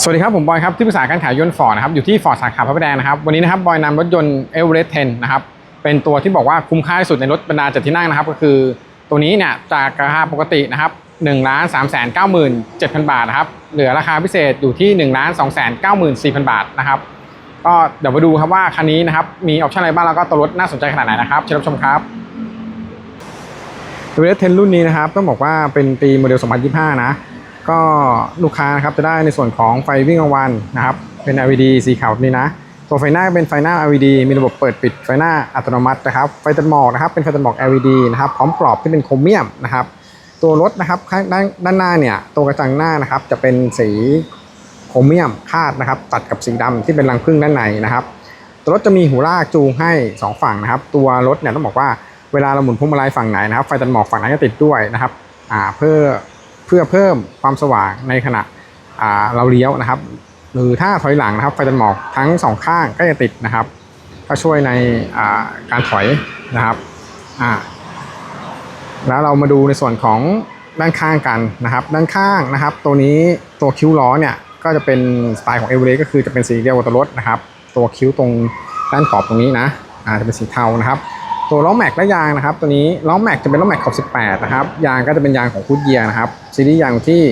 สวัสดีครับ ผมบอยครับที่ปรึกษาการขายยนต์ฟอร์ดนะครับอยู่ที่ฟอร์ดสาขาพระประแดงนะครับวันนี้นะครับบอยนำรถยนต์เอเวอเรสต์10นะครับเป็นตัวที่บอกว่าคุ้มค่าที่สุดในรถบรรดาจัดที่นั่งนะครับ ก็คือตัวนี้เนี่ยจากราคาปกตินะครับ1นึ่งล้านสามแสนเก้าหมื่นเจ็ดพันบาทนะครับเหลือราคาพิเศษอยู่ที่1นึ่งล้านสองแสนเก้าหมื่นสี่พันบาทนะครับก็เดี๋ยวมาดูครับว่าคันนี้นะครับมีออปชั่นอะไรบ้างแล้วก็ตัวรถน่าสนใจขนาดไหนนะครับเชิญรับชมครับตัวเอสเทนรุ่นนี้นะครับต้องบอกว่าเป็นปีโมเดล 2025 นะ ก็ลูกค้านะครับจะได้ในส่วนของไฟวิ่งกลางวันนะครับ เป็น LED สีขาวนี้นะ ตัวไฟหน้าเป็นไฟหน้า LED มีระบบเปิดปิดไฟหน้าอัตโนมัตินะครับ ไฟตัดหมอกนะครับ เป็นไฟตัดหมอก LED นะครับ พร้อมกรอบที่เป็นโครเมียมนะครับ ตัวรถนะครับข้างด้านด้านหน้าเนี่ย ตัวกระจังหน้านะครับจะเป็นสีโครเมียมคาดนะครับ ตัดกับสีดำที่เป็นรังผึ้งด้านในนะครับ ตัวรถจะมีหูลากจูงให้ 2 ฝั่งนะครับ ตัวรถเนี่ยต้องบอกว่าเวลาเราหมุนพวงมาลัยฝั่งไหนนะครับ ไฟตัดหมอกฝั่งนั้นก็ติดด้วยนะครับ อ่า เพื่อ เพื่อเพิ่มความสว่างในขณะเราเลี้ยวนะครับ หรือถ้าถอยหลังนะครับไฟตัดหมอกทั้งสองข้างก็จะติดนะครับ ก็ช่วยในการถอยนะครับแล้วเรามาดูในส่วนของด้านข้างกันนะครับ ด้านข้างนะครับ ตัวนี้ตัวคิ้วล้อเนี่ยก็จะเป็นสไตล์ของเอเวอเรสก็คือจะเป็นสีเดียวกับตัวรถนะครับ ตัวคิ้วตรงด้านขอบตรงนี้นะอาจะเป็นสีเทานะครับ ตัวล้อแม็กและยางนะครับ ตัวนี้ล้อแม็กจะเป็นล้อแม็กขอบ18 นะครับ ยางก็จะเป็นยางของคูดเยียนะครับ ซีรีส์ยางที่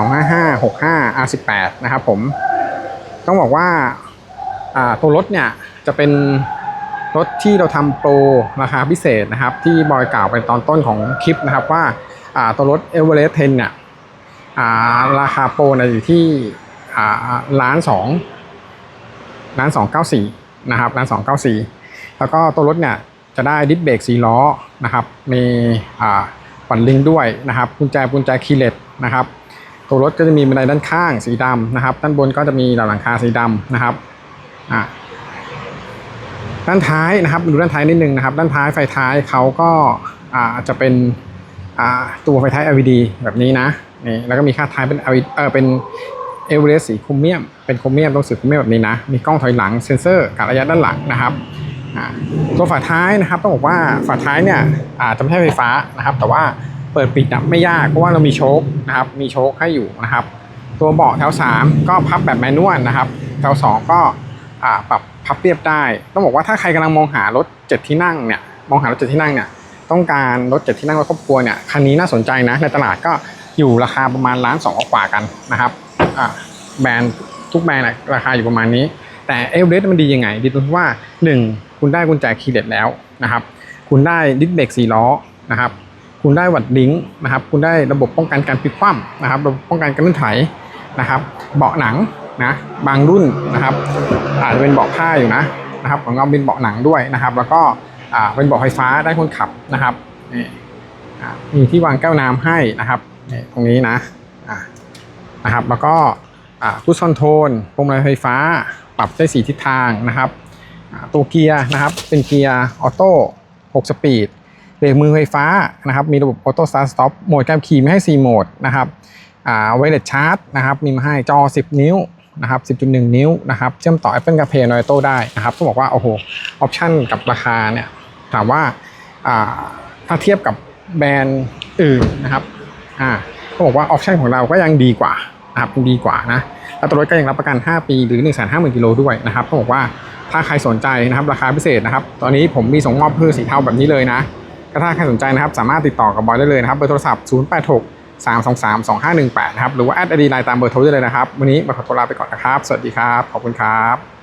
255 65 R18 นะครับผม ต้องบอกว่าตัวรถเนี่ยจะเป็นรถที่เราทำโปรราคาพิเศษนะครับ ที่บอยกล่าวไปตอนต้นของคลิปนะครับว่าตัวรถ e v e r e s t 10เนี่ยราคาโปรนี่ยอยู่ที่อ่านสองล้านสองร้าน294นะครับร้าน294แล้วก็ตัวรถเนี่ย จะได้ดิสเบรกสีล้อนะครับ มีปั่นลิงด้วยนะครับกุญแจกุญแจคีย์เลสนะครับ ตัวรถก็จะมีบันไดด้านข้างสีดำนะครับ ด้านบนก็จะมีหลังคาสีดำนะครับด้านท้ายนะครับดูด้านท้ายนิดนึงนะครับ ด้านท้ายไฟท้ายเขาก็อาจะเป็นตัวไฟท้าย LED แบบนี้นะนี่แล้วก็มีค่าท้ายเป็น LED เออเป็นเอเวอเรสต์สีโครเมียมเป็นโครเมียมต้องสีโครเมียมแบบนี้นะ มีกล้องถอยหลังเซ็นเซอร์การระยะด้านหลังนะครับ ตัวฝาท้ายนะครับต้องบอกว่าฝาท้ายเนี่ยอาจจะไม่ใช่ไฟฟ้านะครับ แต่ว่าเปิดปิดอะไม่ยากเพราะว่าเรามีโชคนะครับ มีโชคให้อยู่นะครับ ตัวเบาะแถว 3 ก็พับแบบแมนนวลนะครับ แถว 2 ก็ปรับพับเรียบได้ ต้องบอกว่าถ้าใครกำลังมองหารถ 7 ที่นั่งเนี่ยมองหารถ 7 ที่นั่งเนี่ยต้องการรถ 7 ที่นั่งรถครอบครัวเนี่ยคันนี้น่าสนใจนะในตลาดก็อยู่ราคาประมาณล้านสองกว่ากันนะครับแบรนด์ทุกแบรนด์ราคาอยู่ประมาณนี้ แต่เอเวอเรสต์มันดียังไง ดีตรงที่ว่า 1 คุณได้กุญแจคีย์เลสแล้วนะครับ คุณได้ดิสเบรกสี่ล้อนะครับ คุณได้วัดลิงก์นะครับ คุณได้ระบบป้องกันการพลิกคว่ำนะครับ ระบบป้องกันการลื่นไถนะครับ เบาะหนังนะบางรุ่นนะครับ อาจจะเป็นเบาะผ้าอยู่นะนะครับ ของเราเป็นเบาะหนังด้วยนะครับ แล้วก็อ่าเป็นเบาะไฟฟ้าได้คนขับนะครับนี่อ่ามีที่วางแก้วน้ำให้นะครับนี่ตรงนี้นะอ่านะครับ แล้วก็พุชคอนโทรลพวงมาลัยไฟฟ้า ปรับได้สีทิศทางนะครับ ตัวเกียร์นะครับเป็นเกียร์ออโต้6สปีดเบรกมือไฟฟ้านะครับมีระบบออโต้สตาร์ทสต็อปโหมดการขี่ม่ให้ 4 โหมดนะครับไวเลสชาร์จนะครับมีมาให้จอ 10 นิ้วนะครับ10.1 นิ้วนะครับเชื่อมต่อ Apple CarPlay Android Auto ได้นะครับต้องบอกว่าโอ้โหออปชั่นกับราคาเนี่ยถามว่าอ่าถ้าเทียบกับแบรนด์อื่นนะครับอ่าเขาบอกว่าออปชันของเราก็ยังดีกว่านะครับดีกว่านะแล้วตัวรถก็ยังรับประกัน 5 ปีหรือ 1 5 0 0 0 0กิโลด้วยนะครับเขาบอกว่า ถ้าใครสนใจนะครับราคาพิเศษนะครับ ตอนนี้ผมมีส่งมอบเพื่อสีเทาแบบนี้เลยนะก็ถ้าใครสนใจนะครับ สามารถติดต่อกับบอยได้เลยนะครับ เบอร์โทรศัพท์ 086 323 2518 นะครับ หรือว่าแอดไอดีไลน์ตามเบอร์โทรได้เลยนะครับ วันนี้บอยขอตัวลาไปก่อนนะครับ สวัสดีครับ ขอบคุณครับ